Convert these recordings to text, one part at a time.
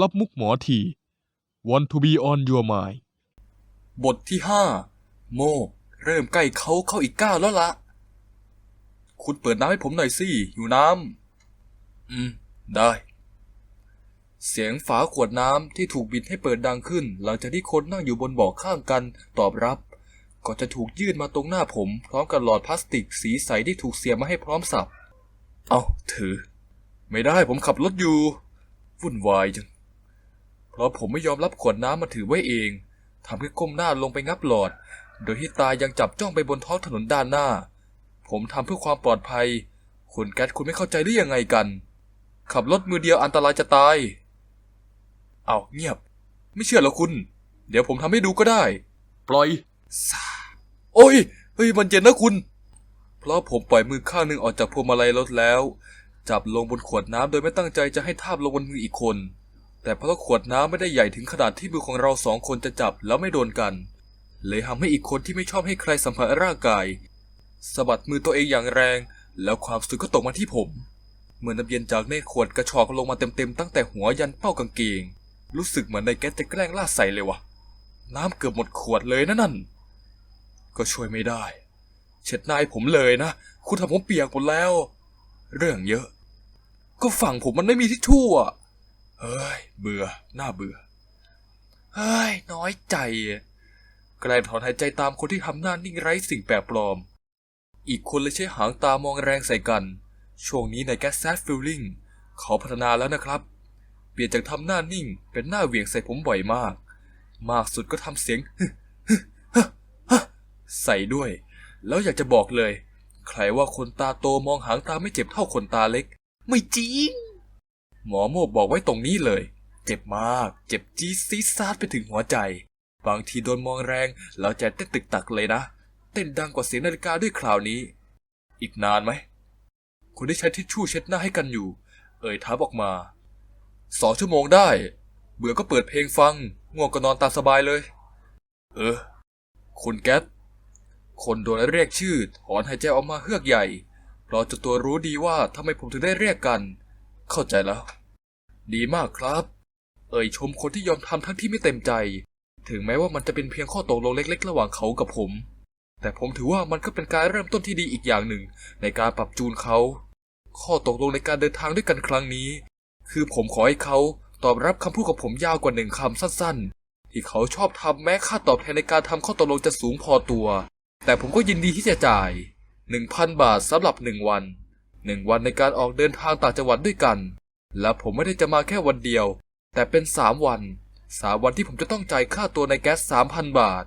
รับมุกหมอที Want to be on your mind บทที่ห้าโม เริ่มใกล้เขาเข้าอีกก้าวแล้วละ คุณเปิดน้ำให้ผมหน่อยสิหิวน้ำ อืม ได้ เสียงฝาขวดน้ำที่ถูกบิดให้เปิดดังขึ้น หลังจากที่คนนั่งอยู่บนเบาะข้างกันตอบรับก่อนจะถูกยื่นมาตรงหน้าผม พร้อมกับหลอดพลาสติกสีใสที่ถูกเสียบมาให้พร้อมสับ เอาถือ ไม่ได้ผมขับรถอยู่วุ่นวายจัง เพราะผมไม่ยอมรับขวดน้ำมาถือไว้เองทำให้ก้มหน้าลงไปงับหลอด โดยที่ตายังจับจ้องไปบนท้องถนนด้านหน้า ผมทำเพื่อความปลอดภัย คุณแก๊สคุณไม่เข้าใจได้ยังไงกัน ขับรถมือเดียวอันตรายจะตาย เอาเงียบ ไม่เชื่อหรอคุณ เดี๋ยวผมทำให้ดูก็ได้ ปล่อยซาโอ้ย เฮ้ย มันเย็นนะคุณ เพราะผมปล่อยมือข้างหนึ่งออกจากพวงมาลัยรถแล้ว จับลงบนขวดน้ำโดยไม่ตั้งใจจะให้ทาบลงบนมืออีกคน แต่เพราะขวดน้ำไม่ได้ใหญ่ถึงขนาดที่มือของเราสองคนจะจับแล้วไม่โดนกัน เลยทำให้อีกคนที่ไม่ชอบให้ใครสัมผัสร่างกายสะบัดมือตัวเองอย่างแรง แล้วความสุขก็ตกมาที่ผม เมื่อน้ำเย็นจากในขวดกระชอกลงมาเต็มๆตั้งแต่หัวยันเป้ากางเกง รู้สึกเหมือนในแก๊สจะแกล้งล่าใส่เลยวะน้ำเกือบหมดขวดเลยนะนั่น ก็ช่วยไม่ได้ เช็ดหนายผมเลยนะ คุณทำผมเปียกหมดแล้ว เรื่องเยอะ ก็ฝั่งผมมันไม่มีทิชชู่อะ เฮ้ย เบื่อ หน่าเบื่อ เฮ้ย น้อยใจแกล้งถอนหายใจตามคนที่ทำหน้านิ่งไร้สิ่งแปลกปลอม อีกคนเลยใช้หางตามองแรงใส่กัน ช่วงนี้ในแก๊สแซดฟิลลิ่งเขาพัฒนาแล้วนะครับ เปลี่ยนจากทำหน้านิ่งเป็นหน้าเหวี่ยงใส่ผมบ่อยมาก มากสุดก็ทำเสียงใส่ด้วย แล้วอยากจะบอกเลย ใครว่าคนตาโตมองหางตาไม่เจ็บเท่าคนตาเล็ก ไม่จริง หมอโมกบอกไว้ตรงนี้เลย เจ็บมาก เจ็บจี๊ดซีซาดไปถึงหัวใจ บางทีโดนมองแรงแล้วใจเต้นตึกตักเลยนะ เต้นดังกว่าเสียงนาฬิกาด้วยคราวนี้ อีกนานไหมคุณได้ใช้ทิชชู่เช็ดหน้าให้กันอยู่ เอ่ยถามอกมาสองชั่วโมงได้ เบื่อก็เปิดเพลงฟัง ง่วงก็นอนตามสบายเลย เออ คุณแก๊สคนโดนเรียกชื่อถอนหายใจออกมาเฮือกใหญ่เพราะจะตัวรู้ดีว่าทำไมผมถึงได้เรียกกัน เข้าใจแล้ว ดีมากครับ เอ่ยชมคนที่ยอมทำทั้งที่ไม่เต็มใจ ถึงแม้ว่ามันจะเป็นเพียงข้อตกลงเล็ก ๆ ระหว่างเขากับผม แต่ผมถือว่ามันก็เป็นการเริ่มต้นที่ดีอีกอย่างหนึ่ง ในการปรับจูนเขา ข้อตกลงในการเดินทางด้วยกันครั้งนี้ คือผมขอให้เขาตอบรับคำพูดของผมยาวกว่าหนึ่งคำสั้น ๆ ที่เขาชอบทำแม้ค่าตอบแทนในการทำข้อตกลงจะสูงพอตัว แต่ผมก็ยินดีที่จะจ่าย 1,000 บาทสำหรับหนึ่งวัน หนึ่งวันในการออกเดินทางต่างจังหวัดด้วยกัน และผมไม่ได้จะมาแค่วันเดียว แต่เป็นสามวันสามวันที่ผมจะต้องจ่ายค่าตัวในแก๊สสามพันบาท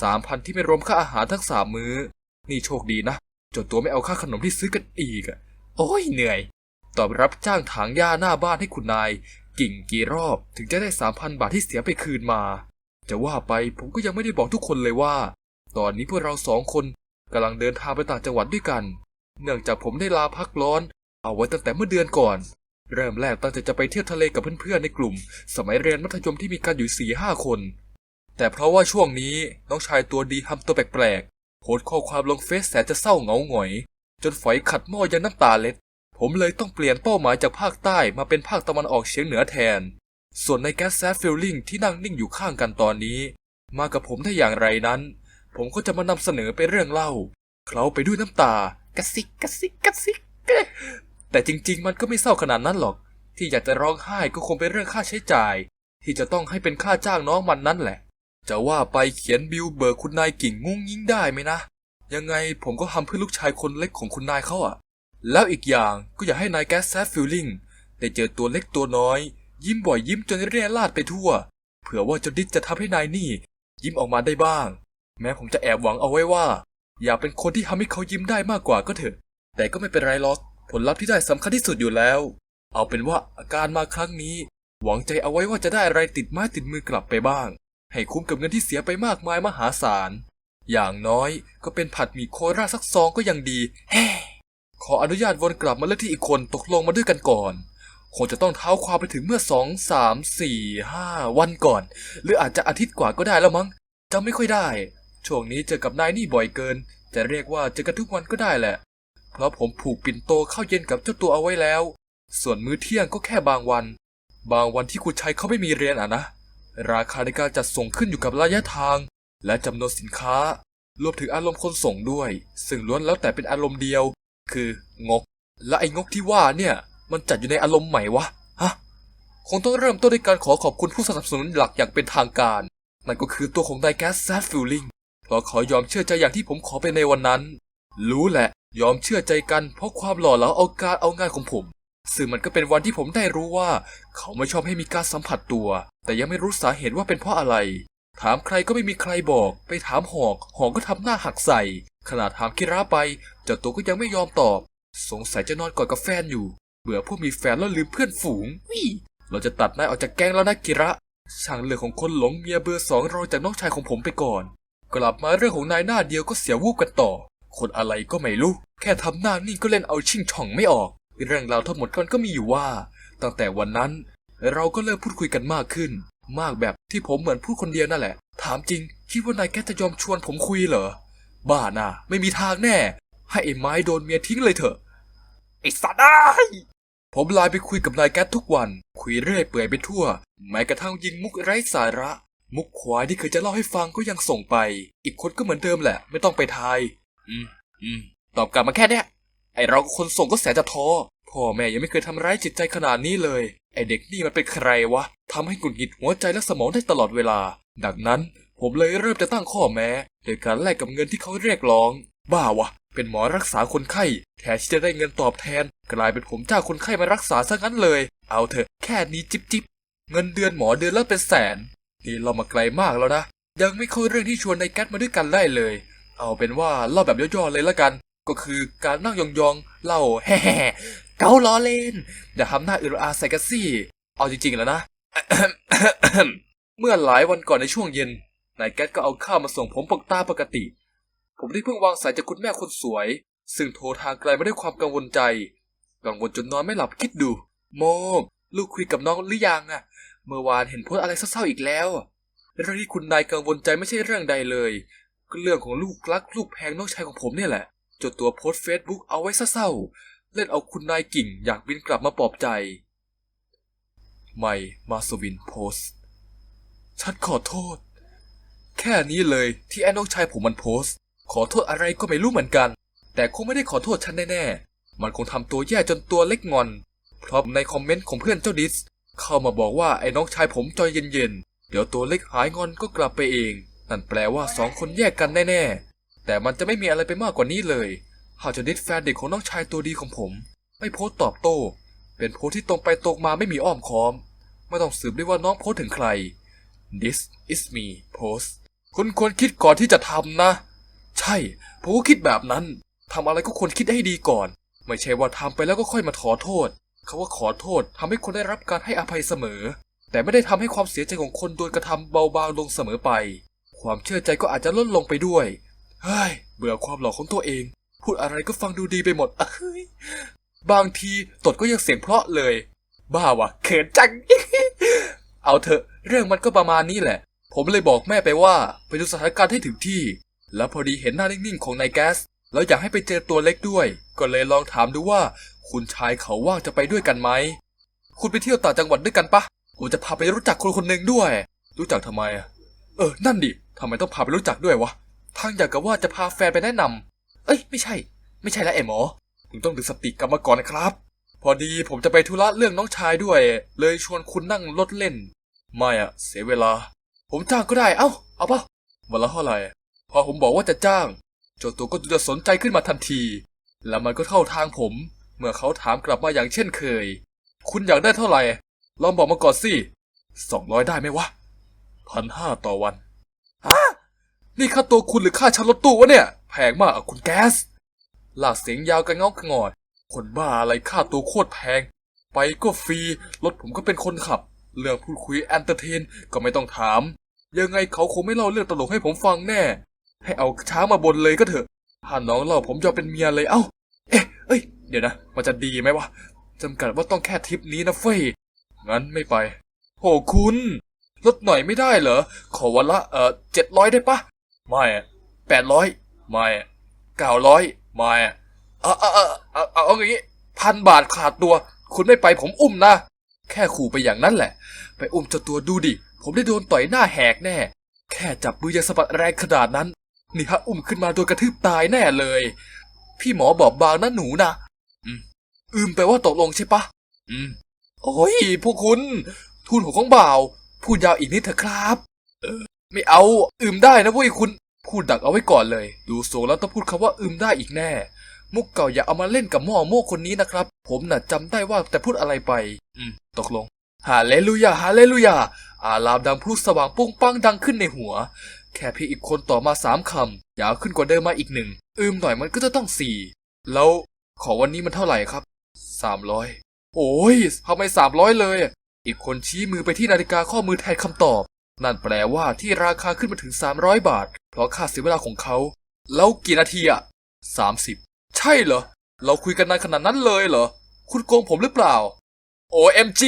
สามพันที่ไม่รวมค่าอาหารทั้งสามมื้อ นี่โชคดีนะจนตัวไม่เอาค่าขนมที่ซื้อกันอีกอะโอ้ยเหนื่อย ตอบรับจ้างถางหญ้าหน้าบ้านให้คุณนาย กิ่งกี่รอบถึงจะได้สามพันบาทที่เสียไปคืนมา จะว่าไปผมก็ยังไม่ได้บอกทุกคนเลยว่า ตอนนี้พวกเราสองคนกำลังเดินทางไปต่างจังหวัดด้วยกัน เนื่องจากผมได้ลาพักร้อน เอาไว้ตั้งแต่เมื่อเดือนก่อน เริ่มแรกตั้งใจจะไปเที่ยวทะเลกับเพื่อนๆในกลุ่ม สมัยเรียนมัธยมที่มีกันอยู่สี่ห้าคน แต่เพราะว่าช่วงนี้น้องชายตัวดีทำตัวแปลกๆโพสข้อความลงเฟซแสนจะเศร้าเหงาหงอย จนฝอยขัดหม้อยันน้ำตาเล็ด ผมเลยต้องเปลี่ยนเป้าหมายจากภาคใต้มาเป็นภาคตะวันออกเฉียงเหนือแทน ส่วนในแก๊สแซฟฟิลลิงที่นั่งนิ่งอยู่ข้างกันตอนนี้ มากับผมได้อย่างไรนั้น ผมก็จะมานำเสนอเป็นเรื่องเล่าเคล้าไปด้วยน้ำตา กระซิกกระซิกกระซิกแต่จริงๆ มันก็ไม่เศร้าขนาดนั้นหรอก ที่อยากจะร้องไห้ก็คงเป็นเรื่องค่าใช้จ่าย ที่จะต้องให้เป็นค่าจ้างน้องมันนั่นแหละ จะว่าไปเขียนบิลเบิร์คุณนายกิ่งงุ้งยิงได้ไหมนะ ยังไงผมก็ทำเพื่อลูกชายคนเล็กของคุณนายเขาอะแล้วอีกอย่างก็อยากให้นายแกสแซฟฟิลลิงได้เจอตัวเล็กตัวน้อย ยิ้มบ่อยยิ้มจนเรียลาดไปทั่ว เผื่อว่าจนดิษจะทำให้นายนี่ ยิ้มออกมาได้บ้าง แม้ผมจะแอบหวังเอาไว้ว่า อยากเป็นคนที่ทำให้เขายิ้มได้มากกว่าก็เถอะ แต่ก็ไม่เป็นไรหรอก ผลลัพธ์ที่ได้สำคัญที่สุดอยู่แล้ว เอาเป็นว่าอาการมาครั้งนี้ หวังใจเอาไว้ว่าจะได้อะไรติดไม้ติดมือกลับไปบ้าง ให้คุ้มกับเงินที่เสียไปมากมายมหาศาล อย่างน้อยก็เป็นผัดหมี่โคราสักซองก็ยังดีแฮขออนุญาตวนกลับมาเรื่องที่อีกคนตกลงมาด้วยกันก่อนคงจะต้องเท้าความไปถึงเมื่อสองสามสี่ห้าวันก่อน หรืออาจจะอาทิตย์กว่าก็ได้แล้วมั้งจำไม่ค่อยได้ ช่วงนี้เจอกับนายนี่บ่อยเกิน จะเรียกว่าเจอกันทุกวันก็ได้แหละ เพราะผมผูกปิ่นโตเข้าเย็นกับเจ้าตัวเอาไว้แล้ว ส่วนมื้อเที่ยงก็แค่บางวัน บางวันที่คุณชัยเขาไม่มีเรียนอะนะ ราคาในการจัดส่งขึ้นอยู่กับระยะทาง และจำนวนสินค้ารวมถึงอารมณ์คนส่งด้วย ซึ่งล้วนแล้วแต่เป็นอารมณ์เดียว คืองก และไอ้งกที่ว่าเนี่ย มันจัดอยู่ในอารมณ์ใหม่วะฮะคงต้องเริ่มต้นด้วยการขอขอบคุณผู้สนับสนุนหลักอย่างเป็นทางการ นั่นก็คือตัวของนายแก๊สแซดฟิลลิง เพราะเขายอมเชื่อใจอย่างที่ผมขอไปในวันนั้น รู้แหละ ยอมเชื่อใจกันเพราะความหล่อเหลาเอาการเอางานของผม ซึ่งมันก็เป็นวันที่ผมได้รู้ว่า เขาไม่ชอบให้มีการสัมผัสตัว แต่ยังไม่รู้สาเหตุว่าเป็นเพราะอะไร ถามใครก็ไม่มีใครบอก ไปถามหอก หอกก็ทำหน้าหักใส่ ขนาดถามคิราไปเจ้าตัวก็ยังไม่ยอมตอบ สงสัยจะนอนกอดกับแฟนอยู่ เบื่อพวกมีแฟนแล้วลืมเพื่อนฝูงวิเราจะตัดนายออกจากแก๊งแล้วนะกิระช่างเรื่อของคนหลงเมียเบอร์สองรอจากน้องชายของผมไปก่อน กลับมาเรื่องของนายหน้าเดียวก็เสียวูบกันต่อ คนอะไรก็ไม่รู้ แค่ทำหน้านิ่งก็เล่นเอาชิงช่องไม่ออก เรื่องราวทั้งหมดมันก็มีอยู่ว่า ตั้งแต่วันนั้น เราก็เริ่มพูดคุยกันมากขึ้น มากแบบที่ผมเหมือนพูดคนเดียวนั่นแหละ ถามจริงคิดว่านายแกจะยอมชวนผมคุยเหรอ บ้าน่ะ ไม่มีทางแน่ ให้ไอ้ไม้โดนเมียทิ้งเลยเถอะ ไอ้สัตว์ได้ผมไลน์ไปคุยกับนายแก๊สทุกวัน คุยเรื่อยเปื่อยไปทั่วแม้กระทั่งยิงมุกไร้สาระ มุกควายที่เคยจะเล่าให้ฟังก็ยังส่งไป อีกคนก็เหมือนเดิมแหละ ไม่ต้องไปทาย อืม อืม ตอบกลับมาแค่เนี้ย ไอเราก็คนส่งก็แสนจะท้อ พ่อแม่ยังไม่เคยทำร้ายจิตใจขนาดนี้เลย ไอเด็กนี่มันเป็นใครวะ ทำให้หงุดหงิดหัวใจและสมองได้ตลอดเวลา ดังนั้น ผมเลยเริ่มจะตั้งข้อแม้ โดยการแลกกับเงินที่เขาเรียกร้อง บ้าวะ เป็นหมอรักษาคนไข้ แทนที่จะได้เงินตอบแทน กลายเป็นผมจ้างคนไข้มารักษาซะงั้นเลย เอาเถอะ แค่นี้จิบจิบเงินเดือนหมอเดือนละเป็นแสน นี่เรามาไกลมากแล้วนะ ยังไม่เข้าเรื่องที่ชวนในแก๊สมาด้วยกันได้เลย เอาเป็นว่าเล่าแบบย่อๆเลยละกัน ก็คือการนั่งยองๆเล่าแฮ่เกาล้อเล่นอย่าทำหน้าอึรอาใส่กันสิเอาจริงๆแล้วนะ เมื่อหลายวันก่อนในช่วงเย็นนายแก๊สก็เอาข้าวมาส่งผมปกตาปกติ ผมได้เพิ่งวางสายจากคุณแม่คนสวย ซึ่งโทรทางไกลมาด้วยความกังวลใจ กังวลจนนอนไม่หลับคิดดู โม ลูกคุยกับน้องหรือยังอะ เมื่อวานเห็นโพสอะไรเศร้าๆอีกแล้วเรื่องที่คุณนายกังวลใจไม่ใช่เรื่องใดเลย ก็เรื่องของลูกรักลูกแพงน้องชายของผมเนี่ยแหละ จดตัวโพสเฟซบุ๊กเอาไว้เศร้าๆ เล่นเอาคุณนายกิ่งอยากบินกลับมาปลอบใจ ไม่ มาสวินโพสฉันขอโทษ แค่นี้เลยที่ไอ้น้องชายผมมันโพสขอโทษอะไรก็ไม่รู้เหมือนกัน แต่คงไม่ได้ขอโทษฉันแน่ๆ มันคงทำตัวแย่จนตัวเล็กงอน เพราะในคอมเมนต์ของเพื่อนเจ้าดิส เข้ามาบอกว่าไอ้น้องชายผมใจเย็นๆ เดี๋ยวตัวเล็กหายงอนก็กลับไปเอง นั่นแปลว่าสองคนแยกกันแน่ๆ แต่มันจะไม่มีอะไรไปมากกว่านี้เลยหาจะดิสแฟนเด็กของน้องชายตัวดีของผม ไม่โพสต์ตอบโต้ เป็นโพสต์ที่ตรงไปตรงมาไม่มีอ้อมค้อม ไม่ต้องสืบได้ว่าน้องโพสต์ถึงใคร This is me post คุณควรคิดก่อนที่จะทำนะ ใช่ ผมก็คิดแบบนั้นทำอะไรก็ควรคิดให้ดีก่อน ไม่ใช่ว่าทำไปแล้วก็ค่อยมาขอโทษ คาว่าขอโทษทำให้คนได้รับการให้อภัยเสมอ แต่ไม่ได้ทำให้ความเสียใจของคนโดนกระทำเบาบางลงเสมอไป ความเชื่อใจก็อาจจะลดลงไปด้วย เฮ้ย เบื่อความหลอกของตัวเอง พูดอะไรก็ฟังดูดีไปหมดเฮ้ยบางทีตดก็ยังเสียงเพราะเลย บ้าวะเขินจัง เอาเถอะ เรื่องมันก็ประมาณนี้แหละ ผมเลยบอกแม่ไปว่าไปดูสถานการณ์ให้ถึงที่ แล้วพอดีเห็นหน้านิ่งๆของนายแก๊สแล้วอยากให้ไปเจอตัวเล็กด้วย ก็เลยลองถามดูว่า คุณชายเขาว่างจะไปด้วยกันไหม คุณไปเที่ยวต่างจังหวัดด้วยกันปะผมจะพาไปรู้จักคนคนหนึ่งด้วย รู้จักทำไมอะเออ นั่นดิทำไมต้องพาไปรู้จักด้วยวะ ทางอยากกับว่าจะพาแฟนไปแนะนำเอ้ย ไม่ใช่ ไม่ใช่ล้วไอ้หมอคุณต้องดึงสติกลับมาก่อนนะครับ พอดีผมจะไปธุระเรื่องน้องชายด้วย เลยชวนคุณนั่งรถเล่น ไม่อะเสียเวลา ผมจ้างก็ได้ เอ้า เอาปะวันละเท่าไหร่ พอผมบอกว่าจะจ้าง เจ้าตัวก็จะสนใจขึ้นมาทันที แล้วมันก็เข้าทางผม เมื่อเขาถามกลับมาอย่างเช่นเคย คุณอยากได้เท่าไหร่ ลองบอกมาก่อนสิสองร้อยได้ไหมวะพันห้าต่อวันฮะนี่ค่าตัวคุณหรือค่าชั้นรถตู้วะเนี่ย แพงมากอะคุณแก๊สลากเสียงยาวกันงอกงอด คนบ้าอะไรค่าตัวโคตรแพง ไปก็ฟรี รถผมก็เป็นคนขับ เรื่องพูดคุยแอนเตอร์เทนก็ไม่ต้องถาม ยังไงเขาคงไม่เล่าเรื่องตลกให้ผมฟังแน่ ให้เอาช้างมาบนเลยก็เถอะถ้าน้องเล่าผมจะเอาเป็นเมียเลยเอ้า เอ้ย เดี๋ยวนะ มันจะดีไหมวะจำกัดว่าต้องแค่ทริปนี้นะเฟ้ย งั้นไม่ไป โหคุณ ลดหน่อยไม่ได้เหรอ ขอวันละ เอ่อเจ็ดร้อยได้ปะ ไม่แปดร้อยไม่เก้าร้อยไม่เอาเอาเอาเอาเอาเอาอย่างงี้พันบาทขาดตัว คุณไม่ไปผมอุ้มนะ แค่ขู่ไปอย่างนั้นแหละ ไปอุ้มเจ้าตัวดูดิ ผมได้โดนต่อยหน้าแหกแน่ แค่จับมือยังสะบัดแรงขนาดนั้น นี่ฮะอุ้มขึ้นมาโดนกระทืบตายแน่เลย พี่หมอบอกบางนะหนูนะอืมอืมแปลว่าตกลงใช่ปะอืม โอ้ยพวกคุณทูนหัวของบ่าว พูดยาวอีกนิดเถอะครับ เออ ไม่เอา อืมได้นะเว้ยคุณ พูดดักเอาไว้ก่อนเลย ดูทรงแล้วต้องพูดคำว่าอืมได้อีกแน่ มุกเก่าอย่าเอามาเล่นกับหม้อโม่คนนี้นะครับ ผมน่ะจำได้ว่าแต่พูดอะไรไป อืม ตกลงฮาเลลูยาฮาเลลูยา อารามดังพลุสว่างปุ้งปังดังขึ้นในหัว แค่เพียงอีกคนต่อมาสามคำ ยาวขึ้นกว่าเดิมมาอีกหนึ่ง อืมหน่อยมันก็จะต้องสี่แล้วขอวันนี้มันเท่าไหร่ครับสามร้อยโอ้ยทำไมสามร้อยเลย อีกคนชี้มือไปที่นาฬิกาข้อมือแทนคำตอบ นั่นแปลว่าที่ราคาขึ้นมาถึง300บาท เพราะค่าเสียเวลาของเขา แล้วกี่นาทีอะ30ใช่เหรอ เราคุยกันนานขนาดนั้นเลยเหรอ คุณโกงผมหรือเปล่า OMG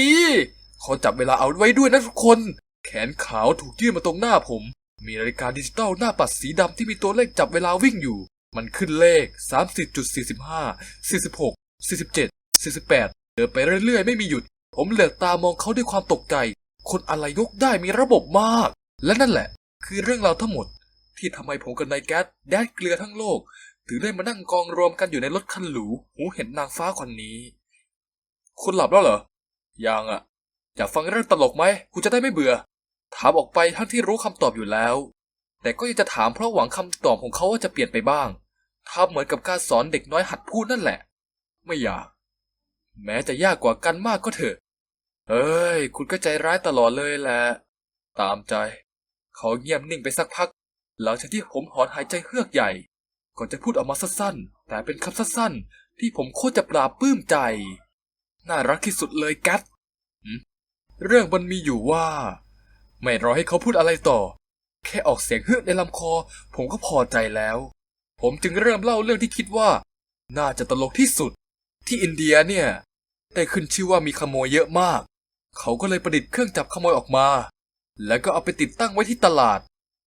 เขาจับเวลาเอาไว้ด้วยนะทุกคน แขนขาวถูกยื่นมาตรงหน้าผม มีนาฬิกาดิจิตอลหน้าปัดสีดำที่มีตัวเลขจับเวลาวิ่งอยู่ มันขึ้นเลข 30.45 46 47 48 เดินไปเรื่อยๆ ไม่มีหยุด ผมเหลือกตามองเขาด้วยความตกใจ คนอะไรยกได้มีระบบมาก และนั่นแหละ คือเรื่องราวทั้งหมด ที่ทำให้ผมกับนายแก๊สแดดเกลือทั้งโลก ถึงได้มานั่งกองรวมกันอยู่ในรถคันหรูหูเห็นนางฟ้าคนนี้ คุณหลับแล้วเหรอ ยังอะอยากฟังเรื่องตลกไหมคุณจะได้ไม่เบื่อ ถามออกไปทั้งที่รู้คำตอบอยู่แล้ว แต่ก็ยังจะถามเพราะหวังคำตอบของเขาว่าจะเปลี่ยนไปบ้างทำเหมือนกับการสอนเด็กน้อยหัดพูดนั่นแหละ ไม่อยาก แม้จะยากกว่ากันมากก็เถอะเฮ้ย คุณก็ใจร้ายตลอดเลยแหละ ตามใจ เขาเงียบนิ่งไปสักพัก หลังจากที่ผมหอนหายใจเฮือกใหญ่ ก่อนจะพูดออกมาสั้นๆ แต่เป็นคำสั้นๆ ที่ผมโคตรจะปราบปลื้มใจ น่ารักที่สุดเลยกัตเรื่องมันมีอยู่ว่า ไม่รอให้เขาพูดอะไรต่อ แค่ออกเสียงฮือกในลำคอ ผมก็พอใจแล้ว ผมจึงเริ่มเล่าเรื่องที่คิดว่า น่าจะตลกที่สุด ที่อินเดียเนี่ย ได้ขึ้นชื่อว่ามีขโมยเยอะมาก เขาก็เลยประดิษฐ์เครื่องจับขโมยออกมา แล้วก็เอาไปติดตั้งไว้ที่ตลาด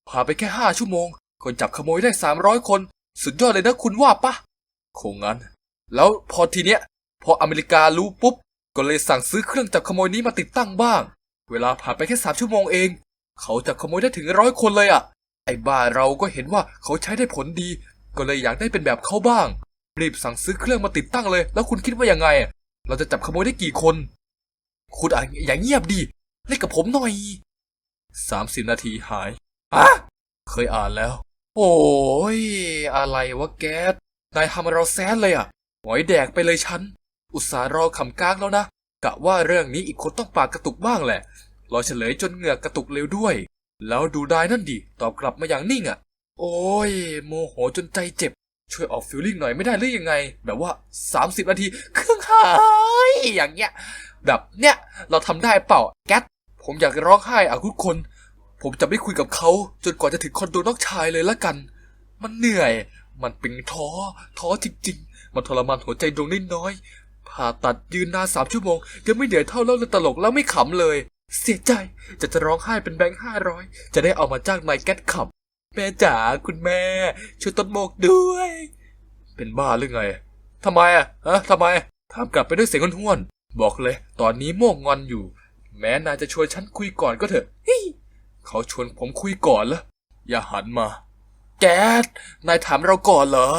ผ่านไปแค่ห้าชั่วโมงคนจับขโมยได้สามร้อยคน สุดยอดเลยนะคุณว่าปะคงงั้น แล้วพอทีเนี้ย พออเมริการู้ปุ๊บ ก็เลยสั่งซื้อเครื่องจับขโมยนี้มาติดตั้งบ้าง เวลาผ่านไปแค่สามชั่วโมงเอง เขาจับขโมยได้ถึงร้อยคนเลยอะ่ะ ไอ้บ้าเราก็เห็นว่าเขาใช้ได้ผลดี ก็เลยอยากได้เป็นแบบเขาบ้าง รีบสั่งซื้อเครื่องมาติดตั้งเลย แล้วคุณคิดว่ายังไงอะเราจะจับขโมยได้กี่คน คุณอะอย่างเงียบดิเล่นกับผมหน่อยสามสิบนาทีหายอะเคยอ่านแล้ว โอ้ย อะไรวะแกสนายทำเราแซนเลยอะหอยแดกไปเลยฉัน อุตส่าห์รอขำก้างแล้วนะ กะว่าเรื่องนี้อีกคนต้องปากกระตุกบ้างแหละ รอเฉลยจนเหงือกกระตุกเร็วด้วย แล้วดูได้นั่นดิตอบกลับมาอย่างนิ่งอะ โอ้ย โมโหจนใจเจ็บ ช่วยออกฟิลลิ่งหน่อยไม่ได้หรือยังไง แบบว่า 30 นาที เครื่องหายอย่างเงี้ย แบบเนี้ยเราทำได้เปล่าแก๊สผมอยากร้องไห้อะทุกคน ผมจะไม่คุยกับเขา จนกว่าจะถึงคอนโดนอกชายเลยละกัน มันเหนื่อย มันเป็นท้อ ท้อจริงๆ มันทรมานหัวใจดวงน้อยผ่าตัดยืนนานสามชั่วโมง ยังไม่เหนื่อยเท่าเล่าเรื่องตลกแล้วไม่ขำเลย เสียใจจะจะร้องไห้เป็นแบงค์ห้าร้อยจะได้เอามาจ้างนายแก๊ขับ แม่จ๋าคุณแม่ ช่วยต้นโมกด้วย เป็นบ้าหรือไงทำไมอะฮะทำไมถามกลับไปด้วยเสียงห้วนๆบอกเลย ตอนนี้โมกงอนอยู่ แม้นายจะชวนฉันคุยก่อนก็เถอะฮิเขาชวนผมคุยก่อนเหรออย่าหันมา แก๊สนายถามเราก่อนเหรอ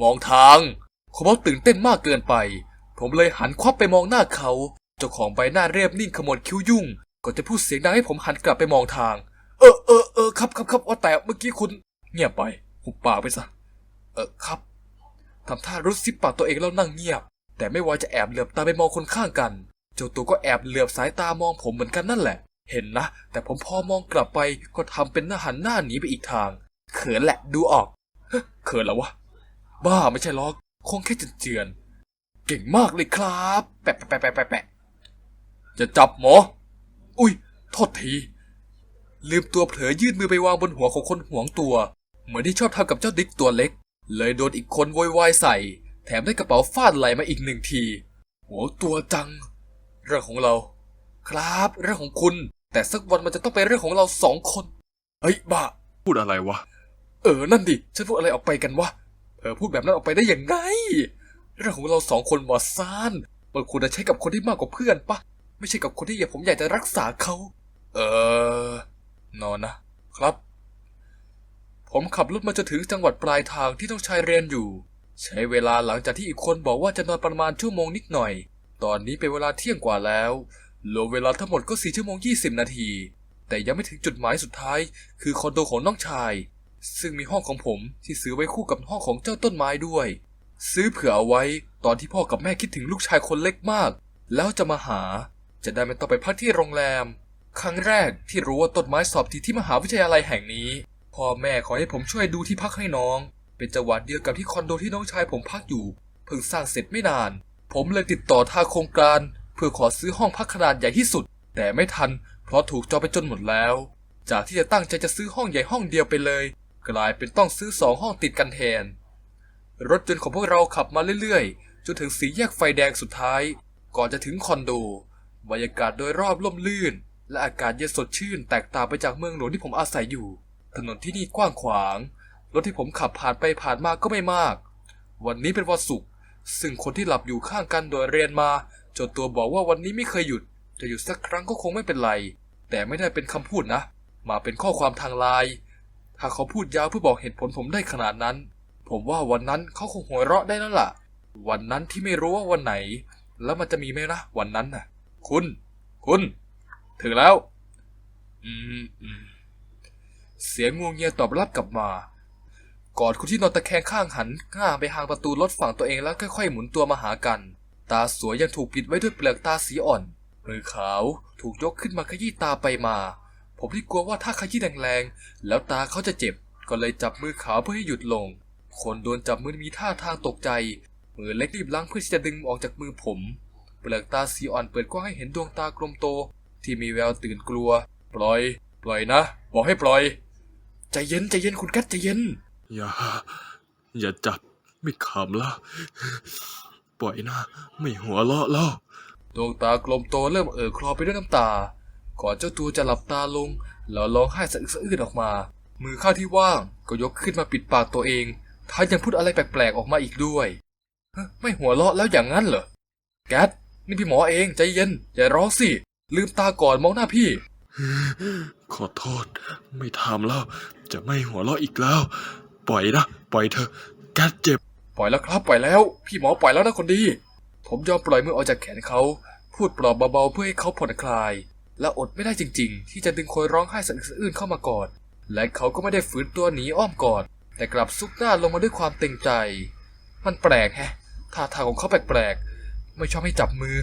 มองทางเขาบอกตื่นเต้นมากเกินไป ผมเลยหันควับไปมองหน้าเขา เจ้าของใบหน้าเรียบนิ่งขมวดคิ้วยุ่งก่อนจะพูดเสียงดังให้ผมหันกลับไปมองทาง เออเออเออครับครับครับว่าแต่เมื่อกี้คุณเงียบไปหุบปากไปซะเออครับทำท่ารู้ซิปปากตัวเองแล้วนั่งเงียบ แต่ไม่ว่าจะแอบเหลือบตาไปมองคนข้างกัน เจ้าตัวก็แอบเหลือบสายตามองผมเหมือนกันนั่นแหละ เห็นนะ แต่ผมพอมองกลับไปก็ทำเป็นหน้าหันหน้าหนีไปอีกทาง เขินแหละดูออกเขินแล้ววะ บ้าไม่ใช่หรอก คงแค่เจือนเก่งมากเลยครับ แปะแปะแปะแปะแปะ จะจับหมอ อุ้ย โทษที ลืมตัวเผลอยื่นมือไปวางบนหัวของคนห่วงตัว เหมือนที่ชอบทำกับเจ้าดิกตัวเล็ก เลยโดนอีกคนโวยวายใส่ แถมได้กระเป๋าฟาดไหลมาอีกหนึ่งทีหัวตัวจัง เรื่องของเรา ครับ เรื่องของคุณ แต่สักวันมันจะต้องเป็นเรื่องของเราสองคน เฮ้ยบ้า พูดอะไรวะ เออ นั่นดิ ฉันพูดอะไรออกไปกันวะเออพูดแบบนั้นออกไปได้ยังไง เรื่องของเราสองคนวาซานมันควรจะใช้กับคนที่มากกว่าเพื่อนปะ ไม่ใช่กับคนที่อยากผมอยากจะรักษาเขา เออนอนนะครับ ผมขับรถมาจนถึงจังหวัดปลายทางที่ต้องชายเรียนอยู่ ใช้เวลาหลังจากที่อีกคนบอกว่าจะนอนประมาณชั่วโมงนิดหน่อย ตอนนี้เป็นเวลาเที่ยงกว่าแล้วรวมเวลาทั้งหมดก็สี่ชั่วโมงยี่สิบนาที แต่ยังไม่ถึงจุดหมายสุดท้าย คือคอนโดของน้องชาย ซึ่งมีห้องของผมที่ซื้อไว้คู่กับห้องของเจ้าต้นไม้ด้วย ซื้อเผื่อเอาไว้ตอนที่พ่อกับแม่คิดถึงลูกชายคนเล็กมาก แล้วจะมาหา จะได้ไม่ต้องไปพักที่โรงแรม ครั้งแรกที่รู้ว่าต้นไม้สอบติดที่มหาวิทยาลัยแห่งนี้พ่อแม่ขอให้ผมช่วยดูที่พักให้น้อง เป็นจังหวะเดียวกับที่คอนโดที่น้องชายผมพักอยู่เพิ่งสร้างเสร็จไม่นาน ผมเลยติดต่อทางโครงการ เพื่อขอซื้อห้องพักขนาดใหญ่ที่สุด แต่ไม่ทัน เพราะถูกจองไปจนหมดแล้ว จากที่จะตั้งใจจะซื้อห้องใหญ่ห้องเดียวไปเลย กลายเป็นต้องซื้อสองห้องติดกันแทน รถยนต์ของพวกเราขับมาเรื่อยๆ จนถึงสีแยกไฟแดงสุดท้าย ก่อนจะถึงคอนโด บรรยากาศโดยรอบล่มลื่น และอากาศเย็นสดชื่นแตกต่างไปจากเมืองหลวงที่ผมอาศัยอยู่ ถนนที่นี่กว้างขวาง รถที่ผมขับผ่านไปผ่านมาก็ไม่มาก วันนี้เป็นวันศุกร์ซึ่งคนที่หลับอยู่ข้างกันโดยเรียนมาจนตัวบอกว่าวันนี้ไม่เคยหยุด จะหยุดสักครั้งก็คงไม่เป็นไร แต่ไม่ได้เป็นคำพูดนะ มาเป็นข้อความทางไลน์ถ้าเขาพูดยาวเพื่อบอกเหตุผลผมได้ขนาดนั้น ผมว่าวันนั้นเขาคงหัวเราะได้แล้วล่ะวันนั้นที่ไม่รู้ว่าวันไหน แล้วมันจะมีไหมนะวันนั้นน่ะ คุณ คุณ ถึงแล้ว อืมอมเสียงงวงเงียตอบรับกลับมา กอดคนที่นอนตะแคงข้างหันง่าไปทางประตูรถฝั่งตัวเองแล้วค่อยๆหมุนตัวมาหากัน ตาสวยยังถูกปิดไว้ด้วยเปลือกตาสีอ่อนมือขาวถูกยกขึ้นมาขยี้ตาไปมา ผมที่กลัวว่าถ้าขยี้แรงๆ แล้วตาเขาจะเจ็บ ก็เลยจับมือขาวเพื่อให้หยุดลง คนโดนจับมือมีท่าทางตกใจ มือเล็กรีบล้างเพื่อที่จะดึงออกจากมือผม ปลือกตาสีอ่อนเปิดกว้างให้เห็นดวงตากลมโต ที่มีแววตื่นกลัว ปล่อย ปล่อยนะ บอกให้ปล่อย ใจเย็นใจเย็นคุณแคทใจเย็น อย่า อย่าจับไม่ขำแล้วปล่อยนะ ไม่หัวเราะแล้วดวงตากลมโตเริ่มเอ่อคลอไปด้วยน้ำตา ก่อนเจ้าตัวจะหลับตาลง แล้วร้องไห้สะอึกสะอื้นออกมา มือข้างที่ว่างก็ยกขึ้นมาปิดปากตัวเองท้ายยังพูดอะไรแปลกๆออกมาอีกด้วยฮะไม่หัวเราะแล้วอย่างนั้นเหรอแกท นี่พี่หมอเองใจเย็น อย่าร้องสิ ลืมตาก่อนมองหน้าพี่ ขอโทษ ไม่ทำแล้ว จะไม่หัวเราะอีกแล้ว ปล่อยนะ ปล่อยเถอะแกเจ็บ ปล่อยแล้วครับ ปล่อยแล้ว พี่หมอปล่อยแล้วนะคนดี ผมยอมปล่อยมือออกจากแขนเขา พูดปลอบเบาๆเพื่อให้เขาผ่อนคลาย และอดไม่ได้จริง ๆ ที่จะดึงคนร้องไห้สะอึกสะอื้นเข้ามากอด และเขาก็ไม่ได้ฝืนตัวหนีอ้อมกอด แต่กลับซุกหน้าลงมาด้วยความเต็งใจ มันแปลกแฮะท่าทางของเขาแปลกๆ ไม่ชอบให้จับมือ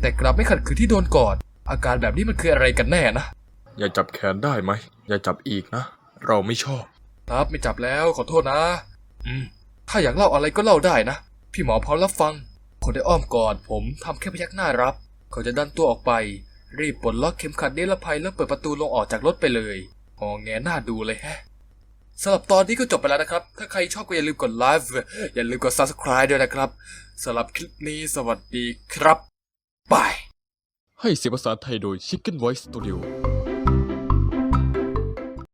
แต่กลับไม่ขัดขืนที่โดนกอด อาการแบบนี้มันคืออะไรกันแน่นะอย่าจับแขนได้ไหม อย่าจับอีกนะ เราไม่ชอบ ครับไม่จับแล้วขอโทษนะ อืม ถ้าอยากเล่าอะไรก็เล่าได้นะ พี่หมอพร้อมรับฟัง คนได้อ้อมกอดผมทำแค่พยักหน้ารับ เขาจะดันตัวออกไป รีบปลดล็อกเข็มขัดนิรภัยแล้วเปิดประตูลงออกจากรถไปเลยหอแงหน้าดูเลยแฮะสำหรับตอนนี้ก็จบไปแล้วนะครับ ถ้าใครชอบก็อย่าลืมกดไลค์อย่าลืมกด subscribe ด้วยนะครับ สำหรับคลิปนี้สวัสดีครับบายให้เสียงภาษาไทยโดย Chicken Voice Studio